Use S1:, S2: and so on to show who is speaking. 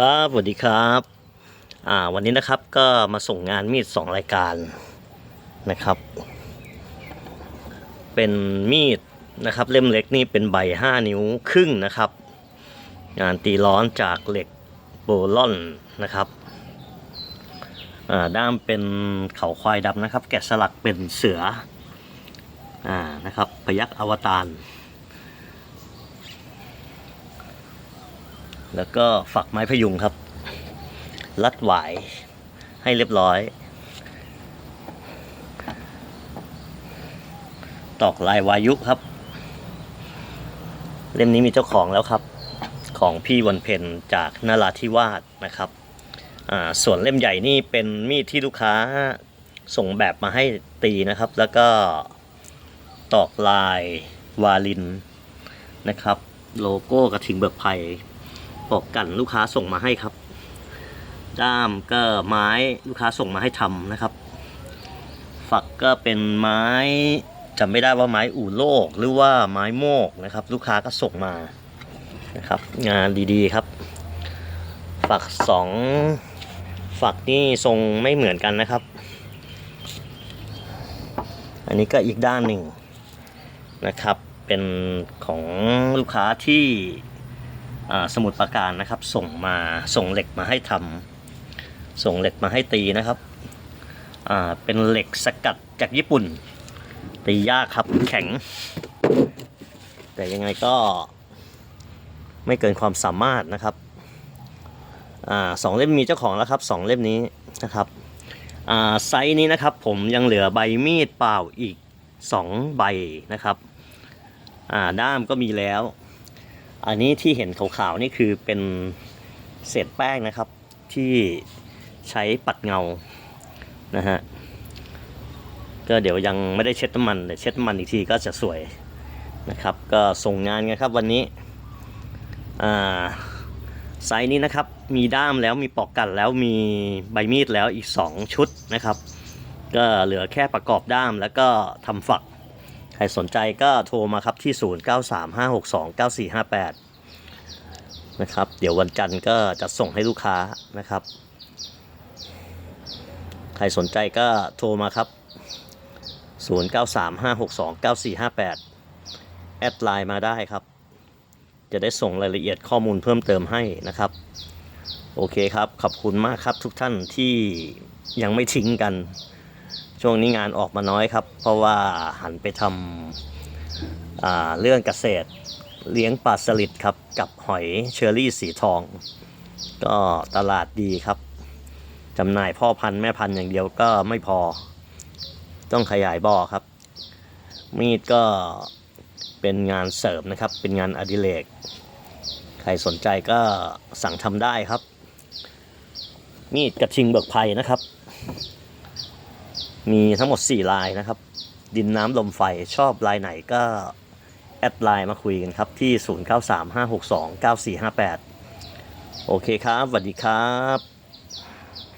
S1: ครับสวัสดีครับ อ่า วันนี้นะครับก็มาส่งงานมีดสองรายการนะครับ เป็นมีดนะครับ เล่มเล็กนี่เป็นใบ 5 นิ้วครึ่งนะครับ งานตีร้อนจากเหล็กโบลอนนะครับ อ่า ด้ามเป็นเขาควายดำนะครับ แกะสลักเป็นเสือ อ่า นะครับ พยักอวตาร แล้วก็ฝักไม้พยุงครับ รัดหวายให้เรียบร้อย ตอกลายวายุครับ เล่มนี้มีเจ้าของแล้วครับ ของพี่วันเพ็ญจากนาราธิวาสนะครับ ส่วนเล่มใหญ่นี่เป็นมีดที่ลูกค้าส่งแบบมาให้ตีนะครับ แล้วก็ตอกลายวาลินนะครับ โลโก้กระถิงเบิกไผ่ ปอกกันลูกค้าส่งมาให้ครับ ด้ามก็ไม้ลูกค้าส่งมาให้ทำนะครับ ฝักก็เป็นไม้จำไม่ได้ว่าไม้อู่โลกหรือว่าไม้โมกนะครับ ลูกค้าก็ส่งมานะครับ งานดีๆครับ ฝักสองฝักนี่ทรงไม่เหมือนกันนะครับ อันนี้ก็อีกด้านหนึ่งนะครับ เป็นของลูกค้าที่ สมุดประการนะครับ ส่งมาส่งเหล็กมาให้ทำส่งเหล็กมาให้ตีนะครับเป็นเหล็กสกัดจากญี่ปุ่น ตียากครับแข็ง แต่ยังไงก็ไม่เกินความสามารถนะครับอสองเล่มมีเจ้าของแล้วครับสองเล่มนี้นะครับไซส์นี้นะครับผมยังเหลือใบมีดเปล่าอีกสองใบนะครับด้ามก็มีแล้ว อันนี้ที่เห็นขาวๆนี่คือเป็นเศษแป้งนะครับ ที่ใช้ปัดเงานะฮะก็เดี๋ยวยังไม่ได้เช็ดน้ำมันเดี๋ยวเช็ดน้ำมันอีกทีก็จะสวยนะครับ ก็ส่งงานกันครับวันนี้อ่าไซส์นี้นะครับมีด้ามแล้วมีปอกกันแล้วมีใบมีดแล้วอีก 2 ชุดนะครับ ก็เหลือแค่ประกอบด้ามแล้วก็ทำฝัก รสนใจก็โทรมาครับที่ 0935629458 นะครับ เดี๋ยววันจันทร์ก็จะส่งให้ลูกค้านะครับ ใครสนใจก็โทรมาครับ 0935629458 แอดไลน์มาได้ครับ จะได้ส่งรายละเอียดข้อมูลเพิ่มเติมให้นะครับ โอเคครับ ขอบคุณมากครับทุกท่านที่ยังไม่ทิ้งกัน ช่วงนี้งานออกมาน้อยครับ เพราะว่าหันไปทำเรื่องเกษตร เลี้ยงปลาสลิดครับ กับหอยเชอรี่สีทอง ก็ตลาดดีครับจำหน่ายพ่อพันธุ์แม่พันธุ์อย่างเดียวก็ไม่พอ ต้องขยายบ่อครับ มีดก็เป็นงานเสริมนะครับ เป็นงานอดิเรกใครสนใจก็สั่งทำได้ครับ มีดกระทิงเบิกไผ่นะครับ มีทั้งหมด 4 ลายนะครับ ดินน้ำลมไฟชอบลายไหนก็แอดไลน์มาคุยกันครับ ที่ 0935629458 โอเคครับสวัสดีครับ